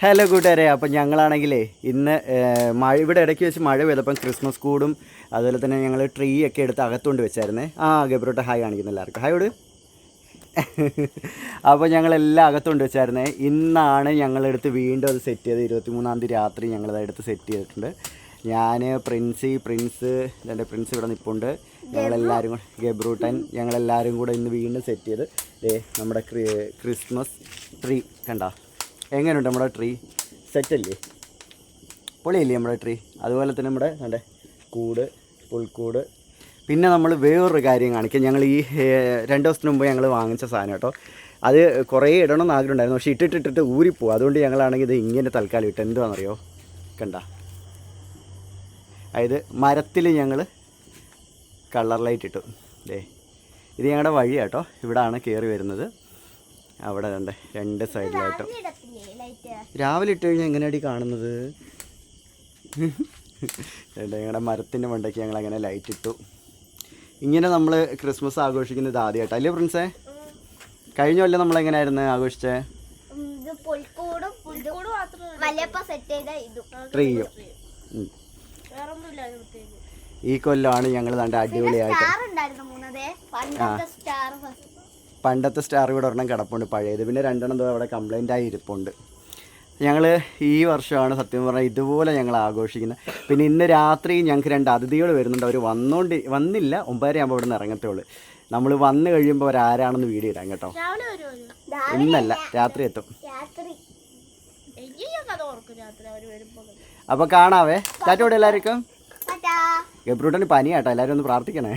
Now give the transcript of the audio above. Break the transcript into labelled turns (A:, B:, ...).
A: Hello കൂട്ടുകാരെ അപ്പം ഞങ്ങളാണെങ്കിലേ ഇന്ന് മഴ ഇവിടെ ഇടയ്ക്ക് വെച്ച് മഴ പെയ്തപ്പം ക്രിസ്മസ് കൂടും അതുപോലെ തന്നെ ഞങ്ങൾ ട്രീ ഒക്കെ എടുത്ത് അകത്തുകൊണ്ട് വെച്ചായിരുന്നേ. ആ ഗബ്രോട്ട് ഹായ് കാണിക്കുന്ന എല്ലാവർക്കും. ഹായോട് അപ്പോൾ ഞങ്ങളെല്ലാം അകത്തുകൊണ്ട് വെച്ചായിരുന്നേ. ഇന്നാണ് ഞങ്ങളെടുത്ത് വീണ്ടും അത് സെറ്റ് ചെയ്ത് ഇരുപത്തി മൂന്നാം തീയതി രാത്രി ഞങ്ങളത് എടുത്ത് സെറ്റ് ചെയ്തിട്ടുണ്ട്. ഞാൻ പ്രിൻസി പ്രിൻസ് എന്റെ പ്രിൻസ് ഇവിടെ നിൽപ്പുണ്ട് ഞങ്ങളെല്ലാവരും കൂടെ ഗബ്രൂട്ടൻ ഞങ്ങളെല്ലാവരും കൂടെ ഇന്ന് വീണ്ടും സെറ്റ് ചെയ്ത് നമ്മുടെ ക്രിസ്മസ് ട്രീ കണ്ടോ. എങ്ങനെയുണ്ട് നമ്മുടെ ട്രീ സെറ്റല്ലേ പൊളിയല്ലേ നമ്മുടെ ട്രീ അതുപോലെ തന്നെ നമ്മുടെ നമ്മുടെ കൂട് പുൽക്കൂട്. പിന്നെ നമ്മൾ വേറൊരു കാര്യം കാണിക്കാം. ഞങ്ങൾ ഈ രണ്ട് ദിവസത്തിന് മുമ്പ് ഞങ്ങൾ വാങ്ങിച്ച സാധനം കേട്ടോ. അത് കുറേ ഇടണമെന്ന് ആഗ്രഹം ഉണ്ടായിരുന്നു പക്ഷേ ഇട്ടിട്ടിട്ട് ഊരിപ്പോവും അതുകൊണ്ട് ഞങ്ങളാണെങ്കിൽ ഇത് ഇങ്ങനെ തൽക്കാലം ഇട്ട് എന്തുവാണെന്നറിയോ? കണ്ട. അതായത് മരത്തിൽ ഞങ്ങൾ കളർ ലൈറ്റ് ഇട്ടു. ദേ ഇത് ഞങ്ങളുടെ വഴിയാട്ടോ ഇവിടാണ് കയറി വരുന്നത്. അവിടെ രണ്ട് രണ്ട് സൈഡിലായിട്ടും. രാവിലെ ഇട്ട് കഴിഞ്ഞാൽ എങ്ങനെയാടി കാണുന്നത്? ഞങ്ങളുടെ മരത്തിന്റെ മണ്ടയ്ക്ക് ഞങ്ങൾ അങ്ങനെ ലൈറ്റ് ഇട്ടു. ഇങ്ങനെ നമ്മൾ ക്രിസ്മസ് ആഘോഷിക്കുന്നത് ആദ്യമായിട്ട് അല്ലേ പ്രിൻസേ? കഴിഞ്ഞ കൊല്ലം നമ്മൾ എങ്ങനെയായിരുന്നു ആഘോഷിച്ചേ? ട്രീയും ഈ കൊല്ലമാണ് ഞങ്ങൾ നല്ല അടിപൊളിയായിട്ട്.
B: സ്റ്റാർ ഉണ്ടായിരുന്നു മൂന്നതേ. പണ്ടത്തെ സ്റ്റാർ
A: ഇവിടെ ഒരെണ്ണം കിടപ്പുണ്ട്. പഴയത് പിന്നെ രണ്ടെണ്ണം അവിടെ കംപ്ലൈന്റ് ആയി ഇരിപ്പുണ്ട്. ഞങ്ങൾ ഈ വർഷമാണ് സത്യം പറഞ്ഞാൽ ഇതുപോലെ ഞങ്ങൾ ആഘോഷിക്കുന്നത്. പിന്നെ ഇന്ന് രാത്രി ഞങ്ങൾക്ക് രണ്ട് അതിഥികൾ വരുന്നുണ്ട്. അവർ വന്നോണ്ട് വന്നില്ല. ഒമ്പതര ആകുമ്പോൾ ഇവിടെ നിന്ന് ഇറങ്ങത്തുള്ളൂ. നമ്മൾ വന്നു കഴിയുമ്പോൾ അവരാരാണെന്ന് വീഡിയോ ഇടാം കേട്ടോ. ഇന്നല്ല രാത്രി എത്തും. അപ്പോൾ കാണാവേ. ചാറ്റോടെ എല്ലാവർക്കും. ഗബ്രൂട്ടന് പനിയാട്ടോ. എല്ലാവരും ഒന്ന് പ്രാർത്ഥിക്കണേ.